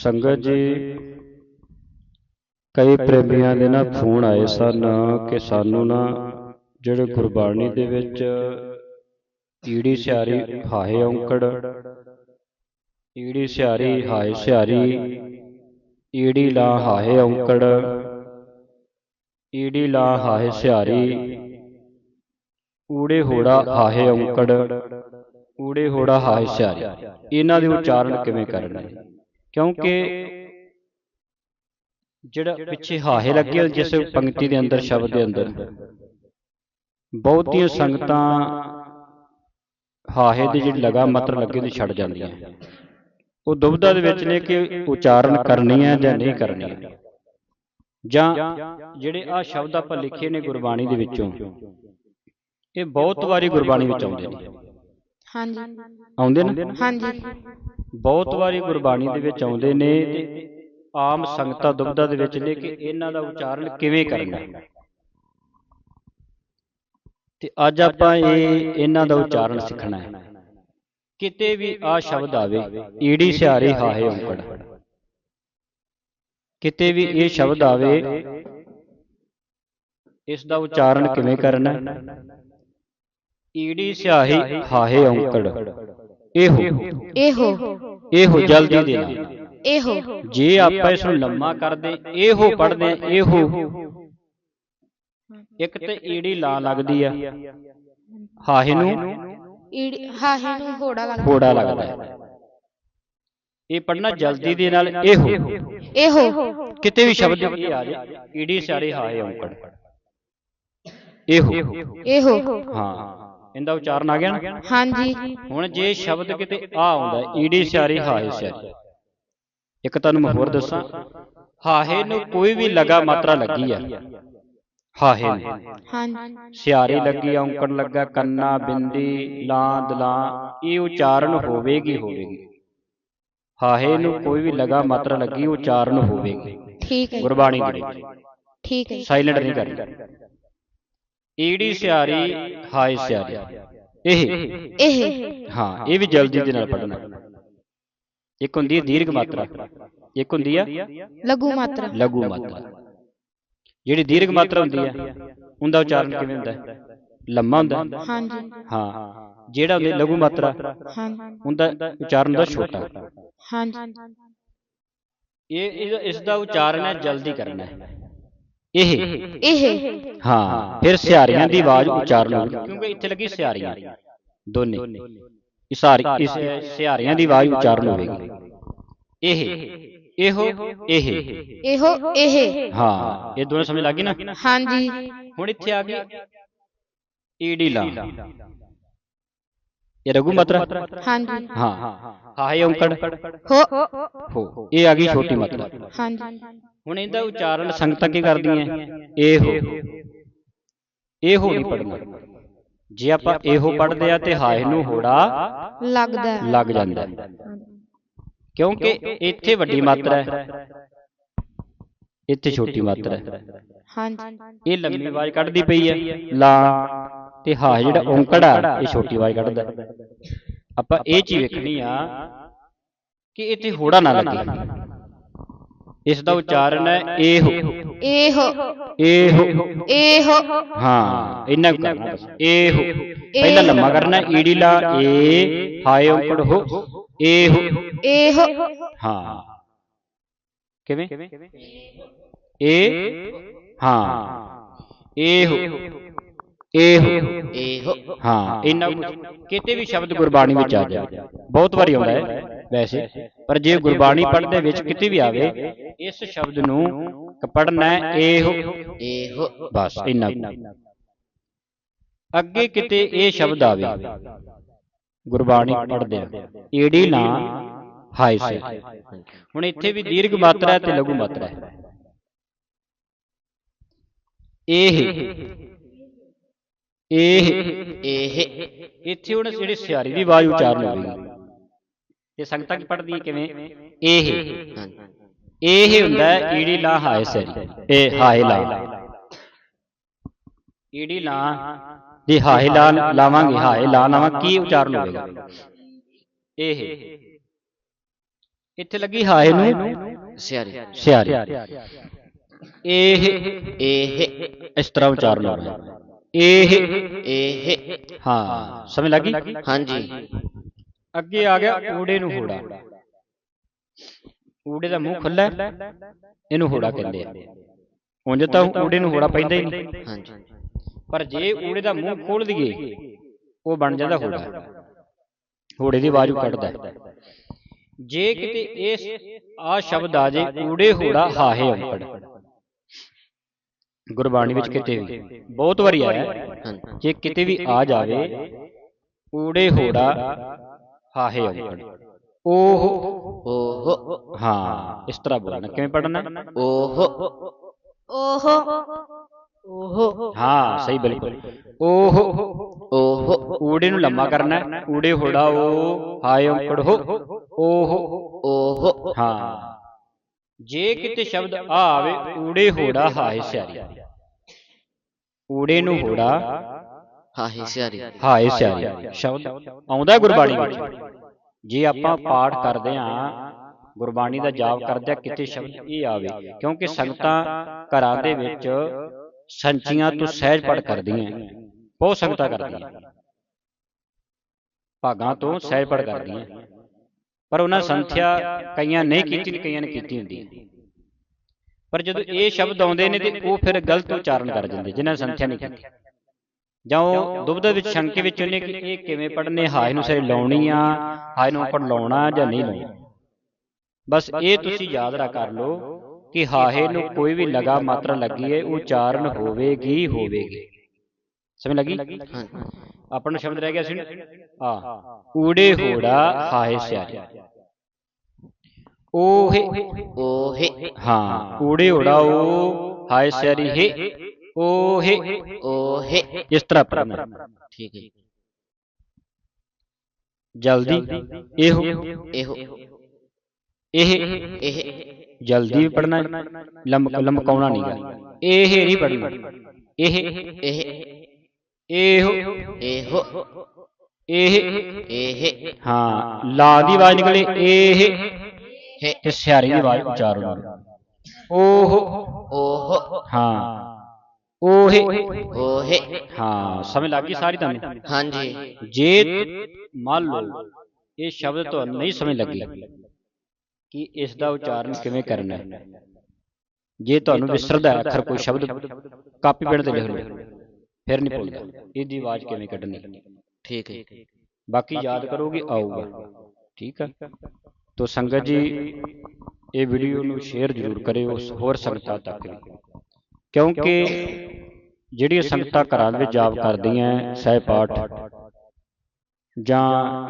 ਸੰਗਤ ਜੀ ਕਈ ਪ੍ਰੇਮੀਆਂ ਦੇ ਨਾ ਫੋਨ ਆਏ ਸਨ ਕਿ ਸਾਨੂੰ ਨਾ ਜਿਹੜੇ ਗੁਰਬਾਣੀ ਦੇ ਵਿੱਚ ਈੜੀ ਸਿਆਰੀ ਹਾਏ ਔਂਕੜ ਈੜੀ ਸਿਆਰੀ ਹਾਏ ਸਿਆਰੀ ਈੜੀ ਲਾ ਹਾਏ ਔਂਕੜ ਈੜੀ ਲਾ ਹਾਏ ਸਿਆਰੀ ਊੜੇ ਹੋੜਾ ਹਾਏ ਔਂਕੜ ਊੜੇ ਹੋੜਾ ਹਾਏ ਸਿਆਰੀ। ਇਹਨਾਂ ਦੇ ਉਚਾਰਨ ਕਿਵੇਂ ਕਰਨੇ ਕਿਉਂਕਿ ਜਿਹੜਾ ਪਿੱਛੇ ਹਾਹੇ ਲੱਗੇ ਜਿਸ ਪੰਕਤੀ ਦੇ ਅੰਦਰ ਸ਼ਬਦ ਦੇ ਅੰਦਰ। ਬਹੁਤੀਆਂ ਸੰਗਤਾਂ ਹਾਹੇ ਦੀ ਜਿਹੜੀ ਲਗਾ ਮਤਰ ਲੱਗੇ ਦੀ ਛੱਡ ਜਾਂਦੀਆਂ। ਉਹ ਦੁਬਦਾ ਦੇ ਵਿੱਚ ਨੇ ਕਿ ਉਚਾਰਨ ਕਰਨੀ ਹੈ ਜਾਂ ਨਹੀਂ ਕਰਨੀ। ਹੈ ਜਾਂ ਜਿਹੜੇ ਆ ਸ਼ਬਦ ਆਪਾਂ ਲਿਖੇ ਨੇ ਗੁਰਬਾਣੀ ਦੇ ਵਿੱਚੋਂ ਇਹ ਬਹੁਤ ਵਾਰੀ ਗੁਰਬਾਣੀ ਵਿੱਚ ਆਉਂਦੇ ਨੇ। ਹਾਂਜੀ। ਆਉਂਦੇ ਨੇ? ਹਾਂਜੀ। ਬਹੁਤ ਵਾਰੀ ਗੁਰਬਾਣੀ ਦੇ ਵਿੱਚ ਆਉਂਦੇ ਨੇ ਤੇ ਆਮ ਸੰਗਤਾਂ ਦੁਬਦਾ ਦੇ ਵਿੱਚ ਨੇ ਕਿ ਇਹਨਾਂ ਦਾ ਉਚਾਰਨ ਕਿਵੇਂ ਕਰਨਾ? ਤੇ ਅੱਜ ਆਪਾਂ ਇਹ ਇਹਨਾਂ ਦਾ ਉਚਾਰਨ ਸਿੱਖਣਾ ਹੈ। ਕਿਤੇ ਵੀ ਆ ਸ਼ਬਦ ਆਵੇ, ਈੜੀ ਸਿਆਰੀ ਹਾਹੇ ਔਂਕੜ। ਕਿਤੇ ਵੀ ਇਹ ਸ਼ਬਦ ਆਵੇ, ਇਸ ਦਾ ਉਚਾਰਨ ਕਿਵੇਂ ਕਰਨਾ? ਈੜੀ ਸਿਆਹੀ ਹਾਹੇ ਔਂਕੜ। ਇਹੋ। ਇਹੋ। ਇਹੋ ਜਲਦੀ ਦੇ ਨਾਲ। ਇਹੋ। ਜੇ ਆਪਾਂ ਇਸ ਨੂੰ ਲੰਮਾ ਕਰਦੇ ਇਹੋ ਪੜਦੇ ਇਹੋ। ਇੱਕ ਤੇ ਈੜੀ ਲਾ ਲੱਗਦੀ ਆ। ਹਾਹੇ ਨੂੰ। ਈੜੀ ਹਾਹੇ ਨੂੰ ਘੋੜਾ ਲੱਗਦਾ। ਹੋੜਾ ਲੱਗਦਾ। ਹੈ ਇਹ ਪੜਨਾ ਜਲਦੀ ਦੇ ਨਾਲ ਇਹੋ। ਇਹੋ। ਕਿਤੇ ਵੀ ਸ਼ਬਦ ਇਹ ਆ ਜਾਏ ਈੜੀ ਸਾਰੇ ਹਾਏ ਔਂਕੜ। ਇਹੋ। ਇਹੋ। ਹਾਂ। ਇਹਦਾ ਉਚਾਰਨ ਆ ਗਿਆ ਨਾ? ਹਾਂਜੀ। ਹੁਣ ਜੇ ਸ਼ਬਦ ਕਿਤੇ ਆ ਆਉਂਦਾ ਈੜੀ ਸਿਆਰੀ ਹਾਏ ਸਿਆਰੀ। ਇੱਕ ਤੁਹਾਨੂੰ ਮੈਂ ਹੋਰ ਦੱਸਾਂ? ਹਾਹੇ ਨੂੰ ਕੋਈ ਵੀ ਲਗਾ ਮਾਤਰਾ ਲੱਗੀ ਆ। ਹਾਹੇ ਨੂੰ। ਹਾਂਜੀ। ਸਿਆਰੀ ਲੱਗੀ ਔਂਕੜ ਲੱਗਾ ਕੰਨਾ ਬਿੰਦੀ ਲਾਂ ਦਲਾਂ ਇਹ ਉਚਾਰਨ ਹੋਵੇਗੀ ਹੋਵੇਗੀ। ਹਾਹੇ ਨੂੰ ਕੋਈ ਵੀ ਲਗਾ ਮਾਤਰਾ ਲੱਗੀ ਉਚਾਰਨ ਹੋਵੇਗੀ। ਠੀਕ ਹੈ ਗੁਰਬਾਣੀ ਦੇ ਠੀਕ ਹੈ ਸਾਇਲੈਂਟ ਨਹੀਂ ਕਰਨੀ। ਈੜੀ ਸਿਆਰੀ ਹਾਏ ਸਿਆਰੀ। ਇਹ ਇਹ ਹਾਂ ਇਹ ਵੀ ਜਲਦੀ ਦੇ ਨਾਲ ਪੜਨਾ ਇੱਕ ਹੁੰਦੀ ਹੈ ਦੀਰਘ ਮਾਤਰਾ। ਇੱਕ ਹੁੰਦੀ ਆ ਲਘੂ ਮਾਤਰਾ। ਲਘੂ ਮਾਤਰਾ। ਜਿਹੜੀ ਦੀਰਘ ਮਾਤਰਾ ਹੁੰਦੀ ਆ ਉਹਦਾ ਉਚਾਰਨ ਕਿਵੇਂ ਹੁੰਦਾ? ਹੈ? ਲੰਮਾ ਹੁੰਦਾ। ਹੈ? ਹਾਂਜੀ। ਹਾਂ ਜਿਹੜਾ ਹੁੰਦੀ ਲਘੂ ਮਾਤਰਾ ਹਾਂਜੀ। ਉਹਦਾ ਉਚਾਰਨ ਦਾ ਛੋਟਾ। ਹਾਂਜੀ। ਇਹ- ਇਸ ਦਾ ਉਚਾਰਨ ਹੈ ਜਲਦੀ ਕਰਨਾ ਹੈ। ਇਹ। ਇਹ। ਹਾਂ ਫਿਰ ਸਿਆਰੀਆਂ ਦੀ ਆਵਾਜ਼ ਉਚਾਰਨ ਹੋਊਗੀ ਕਿਉਂਕਿ ਇੱਥੇ ਲੱਗੀ ਸਿਆਰੀਆਂ ਦੋਨੇ। ਇਸਾਰੀ ਇਸ ਸਿਆਰੀਆਂ ਦੀ ਆਵਾਜ਼ ਉਚਾਰਨ ਹੋਵੇਗੀ। ਇਹ। ਇਹੋ। ਇਹ ਇਹੋ ਇਹ। ਹਾਂ ਇਹ ਦੋਨੇ ਸਮਝ ਲੱਗੀ ਨਾ? ਹਾਂਜੀ। ਹੁਣ ਇੱਥੇ ਆ ਗਈ। ਈੜੀ ਲਾ। ਇਹ ਰਘੂ ਮਾਤਰਾ ਹਾਂਜੀ। ਹਾਂ ਹਾਏ ਔਂਕੜ? ਹੋ। ਹੋ। ਇਹ ਆ ਗਈ ਛੋਟੀ ਮਾਤਰਾ। ਹਾਂਜੀ। ਹੁਣ ਇਹਦਾ ਉਚਾਰਨ ਸੰਗਤਾਂ ਕੀ ਕਰਦੀਆਂ? ਇਹੋ ਇਹੋ ਨਹੀਂ ਪੜਨਾ ਜੇ ਆਪਾਂ ਇਹੋ ਪੜਦੇ ਆ ਤੇ ਹਾਏ ਨੂੰ ਹੋੜਾ ਲੱਗਦਾ ਹੈ। ਲੱਗ ਜਾਂਦਾ ਹੈ। ਕਿਉਂਕਿ ਇੱਥੇ ਵੱਡੀ ਮਾਤਰਾ ਹੈ। ਇੱਥੇ ਛੋਟੀ ਮਾਤਰਾ ਹੈ। ਹਾਂਜੀ। ਇਹ ਲੰਮੀ ਆਵਾਜ਼ ਕੱਢਦੀ ਪਈ ਹੈ। ਲਾ। ਤੇ ਹਾ ਜਿਹੜਾ ਔਂਕੜ ਆ ਇਹ ਛੋਟੀ ਆਵਾਜ਼ ਕੱਢਦਾ ਹੈ। ਆਪਾਂ ਇਹ ਚੀਜ਼ ਵੇਖਣੀ ਆ ਕਿ ਇੱਥੇ ਹੋੜਾ ਨਾ ਲੱਗੇ ਇਸ ਦਾ ਉਚਾਰਨ ਹੈ ਇਹੋ ਇਹੋ ਇਹੋ ਇਹੋ ਹਾਂ ਇੰਨਾ ਕਰਨਾ ਬਸ ਇਹੋ ਪਹਿਲਾਂ ਲੰਮਾ ਕਰਨਾ ਈੜੀ ਲਾ ਏ ਹਾਏ ਔਂਕੜ ਹੋ ਇਹੋ ਇਹੋ ਹਾਂ ਕਿਵੇਂ ਇਹ ਹਾਂ ਇਹੋ ਇਹੋ। ਇਹੋ। ਹਾਂ ਕੁਛ ਕਿਤੇ ਵੀ ਸ਼ਬਦ ਗੁਰਬਾਣੀ ਵਿੱਚ ਆ ਜਾਏ ਬਹੁਤ ਵਾਰੀ ਆਉਂਦਾ ਹੈ ਵੈਸੇ। ਪਰ ਜੇ ਗੁਰਬਾਣੀ ਪੜ੍ਹਦੇ ਵਿੱਚ ਕਿਤੇ ਵੀ ਆਵੇ ਇਸ ਸ਼ਬਦ ਨੂੰ ਪੜਨਾ ਹੈ ਇਹੋ। ਇਹੋ। ਬਸ ਇੰਨਾ। ਅੱਗੇ ਕਿਤੇ ਇਹ ਸ਼ਬਦ ਆਵੇ ਗੁਰਬਾਣੀ ਪੜ੍ਹਦੇ ਆ। ਈੜੀ ਨਾ ਹਾਇ ਸੇ। ਹੁਣ ਇੱਥੇ ਵੀ ਦੀਰਘ ਮਾਤਰਾ ਤੇ ਲਘੂ ਮਾਤਰਾ ਹੈ। ਇਹ ਇਹ ਇਹ ਇੱਥੇ ਹੁਣ ਜਿਹੜੀ ਸਿਆਰੀ ਦੀ ਆਵਾਜ਼ ਉਚਾਰਨ ਹੋਵੇਗੀ ਤੇ ਸੰਗਤਾਂ ਕੀ ਪੜ੍ਹਦੀ ਹੈ ਕਿਵੇਂ? ਇਹ ਇਹ ਹੁੰਦਾ ਹੈ ਈੜੀ ਲਾ ਹਾਏ ਸੇ ਇਹ ਹਾਏ ਲਾ। ਈੜੀ ਲਾ। ਜੇ ਹਾਏ ਲਾ ਲਾਵਾਂਗੇ ਹਾਏ ਲਾ ਲਾਵਾਂ ਕੀ ਉਚਾਰਨ ਹੋਵੇਗਾ? ਇਹ ਇੱਥੇ ਲੱਗੀ ਹਾਏ ਨੂੰ ਸਿਆਰੀ। ਸਿਆਰੀ। ਇਹ ਇਹ ਇਸ ਤਰ੍ਹਾਂ ਉਚਾਰਨ ਹੋਣਾ ਇਹ ਇਹ ਹਾਂ ਸਮਝ ਲੱਗੀ? ਹਾਂਜੀ। ਅੱਗੇ ਆ ਗਿਆ ਊੜੇ ਨੂੰ ਹੋੜਾ। ਊੜੇ ਦਾ ਮੂੰਹ ਖੁੱਲਾ ਇਹਨੂੰ ਹੋੜਾ ਕਹਿੰਦੇ ਆ। ਉਂਝ ਤਾਂ ਊੜੇ ਨੂੰ ਹੋੜਾ ਪੈਂਦਾ ਹੀ ਨਹੀਂ। ਹਾਂਜੀ। ਪਰ ਜੇ ਊੜੇ ਦਾ ਮੂੰਹ ਖੋਲ ਦਈਏ ਉਹ ਬਣ ਜਾਂਦਾ ਹੋੜਾ। ਹੋੜੇ। ਦੀ ਆਵਾਜ਼ ਕੱਢਦਾ। ਜੇ ਕਿਤੇ ਇਸ ਆ ਸ਼ਬਦ ਆ ਜੇ ਊੜੇ ਹੋੜਾ ਹਾਹੇ ਔਂਕੜ ਗੁਰਬਾਣੀ ਵਿੱਚ ਕਿਤੇ ਵੀ। ਬਹੁਤ ਵਾਰੀ ਆਇਆ। ਜੇ ਕਿਤੇ ਵੀ ਆ ਜਾਵੇ ਊੜੇ ਹੋੜਾ ਹਾਹੇ ਓਹ ਹਾਂ ਇਸ ਤਰ੍ਹਾਂ ਬੋਲਣਾ। ਕਿਵੇਂ ਪੜਨਾ ਓਹ ਓਹੋ ਓਹ ਹਾਂ ਸਹੀ ਬਿਲਕੁਲ। ਉਹ ਓਹ ਊੜੇ ਨੂੰ ਲੰਮਾ ਕਰਨਾ। ਊੜੇ ਹੋੜਾ ਉਹ ਹਾਏ ਔਂਕੜ ਹੋ। ਉਹ ਓਹ ਹਾਂ। ਜੇ ਕਿਤੇ ਸ਼ਬਦ ਆ ਆਵੇ ਊੜੇ ਹੋੜਾ ਹਾਏ ਸਿਆਰੀ ਊੜੇ ਨੂੰ ਹੋੜਾ। ਹਾਹੀ ਸਿਆਰੀ। ਹਾਏ ਸਿਆਰੀ। ਸ਼ਬਦ ਆਉਂਦਾ ਗੁਰਬਾਣੀ ਵਿੱਚ। ਜੇ ਆਪਾਂ ਪਾਠ ਕਰਦੇ ਹਾਂ ਗੁਰਬਾਣੀ ਦਾ ਜਾਪ ਕਰਦੇ ਆ ਕਿਤੇ ਸ਼ਬਦ ਇਹ ਆਵੇ। ਕਿਉਂਕਿ ਸੰਗਤਾਂ ਘਰਾਂ ਦੇ ਵਿੱਚ ਸੰਚੀਆਂ ਤੋਂ ਸਹਿਜ ਪੜ ਕਰਦੀਆਂ ਬਹੁਤ ਸੰਗਤਾਂ ਕਰਦੀਆਂ। ਭਾਗਾਂ ਤੋਂ ਸਹਿਜ ਪੜ ਕਰਦੀਆਂ। ਪਰ ਉਹਨਾਂ ਸੰਥਿਆ ਕਈਆਂ ਨਹੀਂ ਕੀਤੀ ਕਈਆਂ ਨੇ ਕੀਤੀ ਹੁੰਦੀ। ਹੈ ਪਰ ਜਦੋਂ ਇਹ ਸ਼ਬਦ ਆਉਂਦੇ ਨੇ ਤੇ ਉਹ ਫਿਰ ਗਲਤ ਉਚਾਰਨ ਕਰ ਜਾਂਦੇ ਜਿਨ੍ਹਾਂ ਨੇ ਸੰਥਿਆ ਨਹੀਂ ਕੀਤੀ। ਜਾਂ ਉਹ ਦੁਬਦਾ ਵਿੱਚ ਸ਼ੰਕੇ ਵਿੱਚ ਉਹਨੇ ਕਿ ਇਹ ਕਿਵੇਂ ਪੜਨੇ ਹਾਏ ਨੂੰ ਸਿਰੇ ਲਾਉਣੀ ਆ ਹਾਏ ਨੂੰ ਉੱਪਰ ਲਾਉਣਾ ਜਾਂ ਨਹੀਂ ਲਾਉਣਾ ਬਸ ਇਹ ਤੁਸੀਂ ਯਾਦ ਰੱਖ ਕਰ ਲਓ ਕਿ ਹਾਹੇ ਨੂੰ ਕੋਈ ਵੀ ਲਗਾ ਮਾਤਰਾ ਲੱਗੀ ਹੈ ਉਚਾਰਨ ਹੋਵੇਗੀ ਹੋਵੇਗੀ। ਸਮਝ ਲੱਗੀ? ਆਪਣਾ ਸ਼ਬਦ ਰਹਿ ਗਿਆ ਸੀ ਆ ਊੜੇ ਹੋੜਾ ਹਾਏ ਸਿਆਰੀ ਓਹੇ ਓਹੇ ਹਾਂ ਊੜੇ ਹੋੜਾ ਉਹ ਹਾਏ ਸਿਆਰੀ ਹੈ ਓਹੇ ਓਹੇ ਇਸ ਤਰ੍ਹਾਂ ਪੜਨਾ ਠੀਕ ਹੈ ਜੀ। ਜਲਦੀ ਇਹੋ ਇਹੋ ਇਹ ਇਹ ਜਲਦੀ ਵੀ ਪੜਨਾ ਲੰਮ ਲੰਮਕਾਉਣਾ ਨਹੀਂਗਾ ਇਹ ਨਹੀਂ ਪੜਨਾ ਇਹ ਇਹ ਇਹੋ ਇਹੋ ਇਹ ਇਹ ਹਾਂ ਲਾ ਦੀ ਆਵਾਜ਼ ਹੈ ਤੇ ਸਿਆਰੀ ਦੀ ਆਵਾਜ਼ ਉਚਾਰਨ ਉਹ ਓਹ ਹਾਂ। ਓਹੇ ਓਹੇ ਹਾਂ ਸਮਝ ਲੱਗ ਗਈ ਸਾਰੀ ਤੁਹਾਨੂੰ? ਹਾਂਜੀ। ਜੇ ਮੰਨ ਲਓ ਇਹ ਸ਼ਬਦ ਤੁਹਾਨੂੰ ਨਹੀਂ ਸਮਝ ਲੱਗੀ ਕਿ ਇਸ ਦਾ ਉਚਾਰਨ ਕਿਵੇਂ ਕਰਨਾ ਹੈ। ਜੇ ਤੁਹਾਨੂੰ ਵਿਸਰਦਾ ਹੈ ਅੱਖਰ ਕੋਈ ਸ਼ਬਦ ਕਾਪੀ ਪੈਨ ਤੇ ਲਿਖ ਲਓ। ਫਿਰ ਨਹੀਂ ਭੁੱਲਦਾ। ਇਹਦੀ ਆਵਾਜ਼ ਕਿਵੇਂ ਕੱਢਣੀ ਠੀਕ ਹੈ। ਬਾਕੀ ਯਾਦ ਕਰੋਗੇ ਆਊਗਾ। ਠੀਕ ਆ ਤੋ ਸੰਗਤ ਜੀ ਇਹ ਵੀਡੀਓ ਨੂੰ ਸ਼ੇਅਰ ਜ਼ਰੂਰ ਕਰਿਓ ਹੋਰ ਸੰਗਤਾਂ ਤੱਕ ਵੀ ਕਿਉਂਕਿ ਜਿਹੜੀਆਂ ਸੰਗਤਾਂ ਘਰਾਂ ਦੇ ਵਿੱਚ ਜਾਪ ਕਰਦੀਆਂ ਸਹਿ ਪਾਠ ਜਾਂ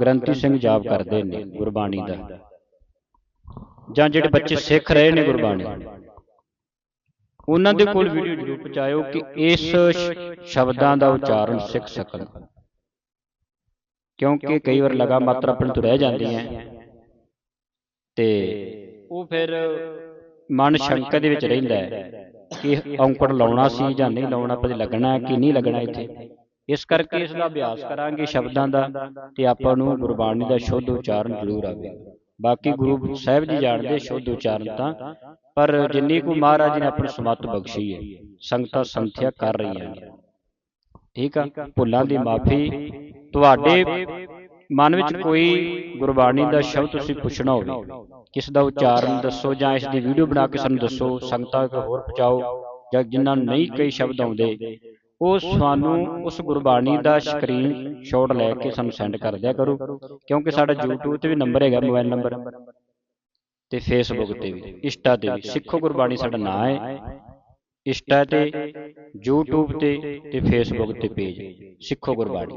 ਗ੍ਰੰਥੀ ਸਿੰਘ ਜਾਪ ਕਰਦੇ ਨੇ ਗੁਰਬਾਣੀ ਦਾ ਜਾਂ ਜਿਹੜੇ ਬੱਚੇ ਸਿੱਖ ਰਹੇ ਨੇ ਗੁਰਬਾਣੀ ਉਹਨਾਂ ਦੇ ਕੋਲ ਵੀਡੀਓ ਜ਼ਰੂਰ ਪਹੁੰਚਾਇਓ ਕਿ ਇਸ ਸ਼ਬਦਾਂ ਦਾ ਉਚਾਰਨ ਸਿੱਖ ਸਕਣ ਕਿਉਂਕਿ ਕਈ ਵਾਰ ਲਗਾ ਮਾਤਰਾ ਆਪਣੇ ਤੋਂ ਰਹਿ ਜਾਂਦੀਆਂ ਤੇ ਉਹ ਫਿਰ ਮਨ ਸ਼ੰਕਾ ਦੇ ਵਿੱਚ ਰਹਿੰਦਾ ਹੈ ਕਿ ਔਂਕੜ ਲਾਉਣਾ ਸੀ ਜਾਂ ਨਹੀਂ ਲਾਉਣਾ ਪਤਾ ਲੱਗਣਾ ਹੈ ਕਿ ਨਹੀਂ ਲੱਗਣਾ ਇੱਥੇ। ਇਸ ਕਰਕੇ ਇਸ ਦਾ ਅਭਿਆਸ ਕਰਾਂਗੇ ਸ਼ਬਦਾਂ ਦਾ ਤੇ ਆਪਾਂ ਨੂੰ ਗੁਰਬਾਣੀ ਦਾ ਸ਼ੁੱਧ ਉਚਾਰਨ ਜ਼ਰੂਰ ਆਵੇ। ਬਾਕੀ ਗੁਰੂ ਸਾਹਿਬ ਜੀ ਜਾਣਦੇ ਸ਼ੁੱਧ ਉਚਾਰਨ ਤਾਂ ਪਰ ਜਿੰਨੀ ਕੁ ਮਹਾਰਾਜ ਨੇ ਆਪਣੀ ਸਮੱਤ ਬਖਸ਼ੀ ਹੈ ਸੰਗਤਾਂ ਸੰਥਿਆ ਕਰ ਰਹੀਆਂ ਨੇ। ਠੀਕ ਆ? ਭੁੱਲਾਂ ਦੀ ਮਾਫੀ ਤੁਹਾਡੇ ਮਨ ਵਿੱਚ ਕੋਈ ਗੁਰਬਾਣੀ ਦਾ ਸ਼ਬਦ ਤੁਸੀਂ ਪੁੱਛਣਾ ਹੋਵੇ ਕਿਸ ਦਾ ਉਚਾਰਨ ਦੱਸੋ ਜਾਂ ਇਸ ਦੀ ਵੀਡੀਓ ਬਣਾ ਕੇ ਸਾਨੂੰ ਦੱਸੋ ਸੰਗਤਾਂ ਕੋ ਹੋਰ ਪਹੁੰਚਾਓ ਜਾਂ ਜਿਨ੍ਹਾਂ ਨੂੰ ਨਹੀਂ ਕਈ ਸ਼ਬਦ ਆਉਂਦੇ ਉਹ ਸਾਨੂੰ ਉਸ ਗੁਰਬਾਣੀ ਦਾ ਸਕਰੀਨ ਸ਼ਾਟ ਲੈ ਕੇ ਸਾਨੂੰ ਸੈਂਡ ਕਰ ਦਿਆ ਕਰੋ ਕਿਉਂਕਿ ਸਾਡਾ YouTube ਤੇ ਵੀ ਨੰਬਰ ਹੈਗਾ ਮੋਬਾਈਲ ਨੰਬਰ ਤੇ Facebook ਤੇ ਵੀ ਇੰਸਟਾ ਤੇ ਵੀ ਸਿੱਖੋ ਗੁਰਬਾਣੀ ਸਾਡਾ ਨਾਮ ਹੈ। ਇੰਸਟਾ ਤੇ YouTube ਤੇ ਤੇ Facebook ਤੇ ਪੇਜ ਸਿੱਖੋ ਗੁਰਬਾਣੀ।